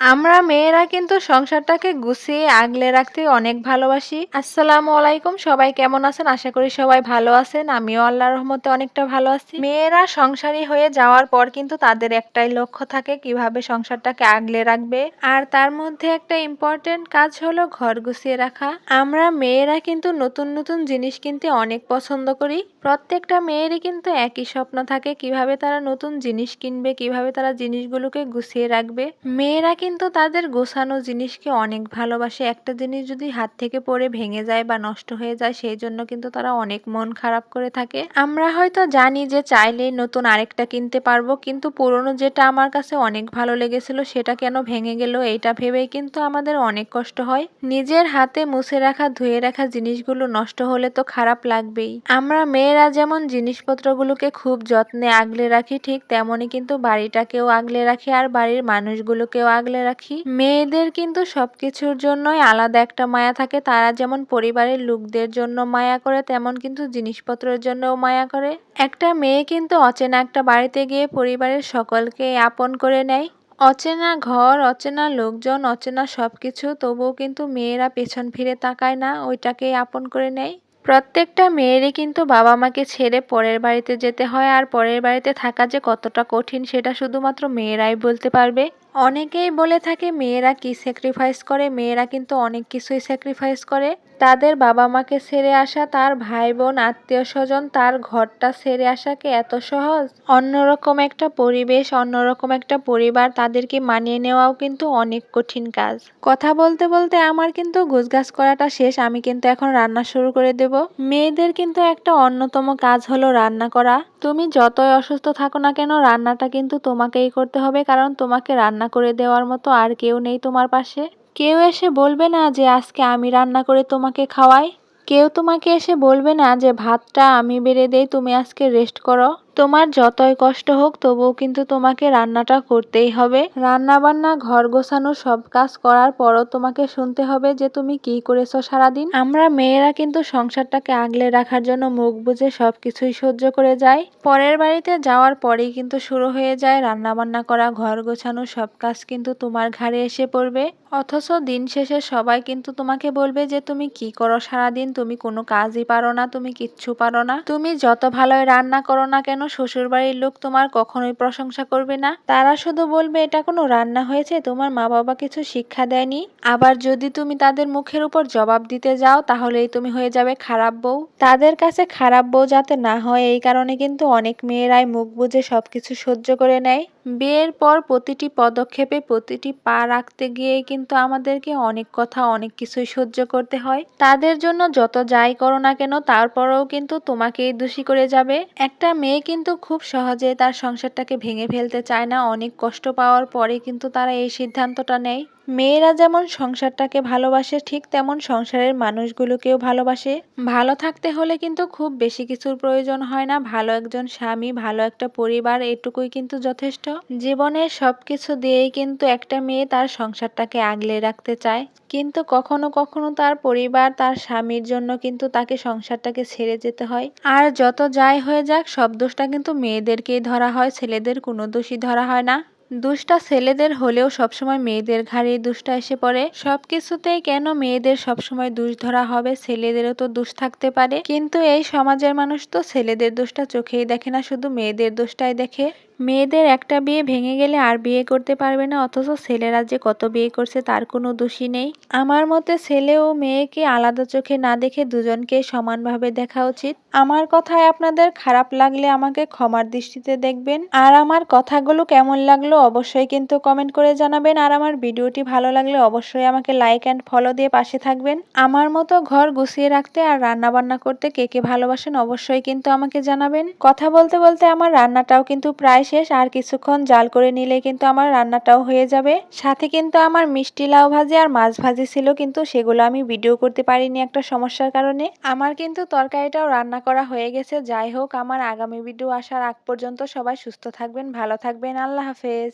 আমরা মেয়েরা কিন্তু সংসারটাকে গুছিয়ে আগলে রাখতে অনেক ভালোবাসি। আসসালামু আলাইকুম, সবাই কেমন আছেন? আশা করি সবাই ভালো আছেন। আমিও আল্লাহর রহমতে অনেকটা ভালো আছি। মেয়েরা সংসারী হয়ে যাওয়ার পর কিন্তু তাদের একটাই লক্ষ্য থাকে, কীভাবে সংসারটাকে আগলে রাখবে। আর তার মধ্যে একটা ইম্পর্টেন্ট কাজ হলো ঘর গুছিয়ে রাখা। আমরা মেয়েরা কিন্তু নতুন নতুন জিনিস কিনতে অনেক পছন্দ করি। প্রত্যেকটা মেয়েরই কিন্তু একই স্বপ্ন থাকে, কীভাবে তারা নতুন জিনিস কিনবে, কীভাবে তারা জিনিসগুলোকে গুছিয়ে রাখবে। মেয়েরা কিন্তু তাদের গোছানো জিনিসকে অনেক ভালোবাসে। একটা জিনিস যদি হাত থেকে পড়ে ভেঙে যায় বা নষ্ট হয়ে যায়, সেই জন্য কিন্তু তারা অনেক মন খারাপ করে থাকে। আমরা হয়তো জানি যে চাইলেই নতুন আরেকটা কিনতে পারব, কিন্তু পুরনো যেটা আমার কাছে অনেক ভালো লেগেছিল সেটা কেন ভেঙে গেল এইটা ভেবেই কিন্তু আমাদের অনেক কষ্ট হয়। নিজের হাতে মুছে রাখা, ধুয়ে রাখা জিনিসগুলো নষ্ট হলে তো খারাপ লাগবেই। আমরা মেয়েরা যেমন জিনিসপত্রগুলোকে খুব যত্নে আগলে রাখি, ঠিক তেমনই কিন্তু বাড়িটাকেও আগলে রাখি আর বাড়ির মানুষগুলোকেও আগলে রাখি। মেয়েদের কিন্তু সবকিছুর জন্যই আলাদা একটা মায়া থাকে। তারা যেমন পরিবারের লোকদের জন্য মায়া করে, তেমন কিন্তু জিনিসপত্রের জন্যও মায়া করে। একটা মেয়ে কিন্তু অচেনা একটা বাড়িতে গিয়ে পরিবারের সকলকে আপন করে নেয়। অচেনা ঘর, অচেনা লোকজন, অচেনা সবকিছু, তবুও কিন্তু মেয়েরা পেছন ফিরে তাকায় না, ওইটাকেই আপন করে নেয়। প্রত্যেকটা মেয়েরই কিন্তু বাবা মাকে ছেড়ে পরের বাড়িতে যেতে হয়, আর পরের বাড়িতে থাকা যে কতটা কঠিন সেটা শুধুমাত্র মেয়েরাই বলতে পারবে। অনেকেই বলে থাকে, মেয়েরা কি স্যাক্রিফাইস করে? মেয়েরা কিন্তু অনেক কিছুই স্যাক্রিফাইস করে। তাদের বাবা মাকে ছেড়ে আসা, তার ভাই বোন আত্মীয় স্বজন তার ঘরটা ছেড়ে আসাকে এত সহজ? অন্যরকম একটা পরিবেশ, অন্যরকম একটা পরিবার তাদেরকে মানিয়ে নেওয়াও কিন্তু অনেক কঠিন কাজ। কথা বলতে বলতে আমার কিন্তু গুছগাছ করাটা শেষ, আমি কিন্তু এখন রান্না শুরু করে দেব। মেয়েদের কিন্তু একটা অন্যতম কাজ হলো রান্না করা। তুমি যতই অসুস্থ থাকো না কেন, রান্নাটা কিন্তু তোমাকেই করতে হবে, কারণ তোমাকে রান্না করে দেওয়ার মতো আর কেউ নেই তোমার পাশে। কেউ এসে বলবে না যে আজকে আমি রান্না করে তোমাকে খাওয়াই। কেউ তোমাকে এসে বলবে না যে ভাতটা আমি বেড়ে দেই, তুমি আজকে রেস্ট করো। তোমার যতই কষ্ট হোক, তবুও কিন্তু তোমাকে রান্নাটা করতেই হবে। রান্না বান্না ঘর গোছানো, সব কাজ করার পরও তোমাকে শুনতে হবে যে তুমি কি করেছ সারাদিন। আমরা মেয়েরা কিন্তু সংসারটাকে আগলে রাখার জন্য মুখ বুঝে সব কিছুই সহ্য করে যায় পরের বাড়িতে যাওয়ার পরেই কিন্তু শুরু হয়ে যায় রান্না বান্না করা, ঘর গোছানো, সব কাজ কিন্তু তোমার ঘাড়ে এসে পড়বে। অথচ দিন শেষে সবাই কিন্তু তোমাকে বলবে যে, তুমি কি করো সারাদিন? তুমি কোনো কাজই পারো না, তুমি কিচ্ছু পারো না। তুমি যত ভালোই রান্না করো না কেন শ্বশুরবাড়ির লোক তোমার কখনোই প্রশংসা করবে না। তারা শুধু বলবে, এটা কোনো রান্না হয়েছে, তোমার মা বাবা কিছু শিক্ষা দেয়নি। আবার যদি তুমি তাদের মুখের উপর জবাব দিতে যাও, তাহলেই তুমি হয়ে যাবে খারাপ বউ। তাদের কাছে খারাপ বউ যাতে না হয়, এই কারণে কিন্তু অনেক মেয়েরাই মুখ বুঝে সবকিছু সহ্য করে নেয়। বিয়ের পর প্রতিটি পদক্ষেপে প্রতিটি পা রাখতে গিয়ে কিন্তু আমাদেরকে অনেক কথা, অনেক কিছুই সহ্য করতে হয়। তাদের জন্য যত যাই করো না কেন, তারপরেও কিন্তু তোমাকেই দোষী করে যাবে। একটা মেয়ে কিন্তু খুব সহজে তার সংসারটাকে ভেঙে ফেলতে চায় না, অনেক কষ্ট পাওয়ার পরে কিন্তু তারা এই সিদ্ধান্তটা নেয়। মেয়েরা যেমন সংসারটাকে ভালোবাসে, ঠিক তেমন সংসারের মানুষগুলোকেও ভালোবাসে। ভালো থাকতে হলে কিন্তু খুব বেশি কিছুর প্রয়োজন হয় না। ভালো একজন স্বামী, ভালো একটা পরিবার, এটুকুই কিন্তু যথেষ্ট। জীবনের সব কিছু দিয়েই কিন্তু একটা মেয়ে তার সংসারটাকে আগলে রাখতে চায়। কিন্তু কখনো কখনো তার পরিবার, তার স্বামীর জন্য কিন্তু তাকে সংসারটাকে ছেড়ে যেতে হয়। আর যত যাই হয়ে যাক, সব দোষটা কিন্তু মেয়েদেরকেই ধরা হয়, ছেলেদের কোনো দোষই ধরা হয় না। দুষ্টা ছেলেদের হলেও সবসময় মেয়েদের ঘাড়ে দুষ্টা এসে পড়ে। সবকিছুতেই কেন মেয়েদের সবসময় দুষ ধরা হবে? ছেলেদেরও তো দুষ থাকতে পারে। কিন্তু এই সমাজের মানুষ তো ছেলেদের দোষটা চোখেই দেখে না, শুধু মেয়েদের দোষটাই দেখে। মেয়েদের একটা বিয়ে ভেঙে গেলে আর বিয়ে করতে পারবে না, অথচ ছেলেরা যে কত বিয়ে করছে তার কোনো দোষই নেই। আমার মতে ছেলে ও মেয়েকে আলাদা চোখে না দেখে দুজনকে সমানভাবে দেখা উচিত। আমার কথায় আপনাদের খারাপ লাগলে আমাকে ক্ষমার দৃষ্টিতে দেখবেন। আর আমার কথাগুলো কেমন লাগল অবশ্যই কিন্তু কমেন্ট করে জানাবেন। আর আমার ভিডিওটি ভালো লাগলে অবশ্যই আমাকে লাইক অ্যান্ড ফলো দিয়ে পাশে থাকবেন। আমার মতো ঘর গুছিয়ে রাখতে আর রান্না বান্না করতে কে কে ভালোবাসেন অবশ্যই কিন্তু আমাকে জানাবেন। কথা বলতে বলতে আমার রান্নাটাও কিন্তু প্রায় শেষ। আর কিছুক্ষণ জাল করে নিলে কিন্তু আমার রান্নাটাও হয়ে যাবে। সাথে কিন্তু আমার মিষ্টি লাউ ভাজি আর মাছ ভাজি ছিল কিন্তু সেগুলো আমি ভিডিও করতে পারিনি একটা সমস্যার কারণে। আমার কিন্তু তরকারিটাও রান্না করা হয়ে গেছে। যাই হোক, আমার আগামী ভিডিও আসার আগ পর্যন্ত সবাই সুস্থ থাকবেন, ভালো থাকবেন। আল্লাহ হাফেজ।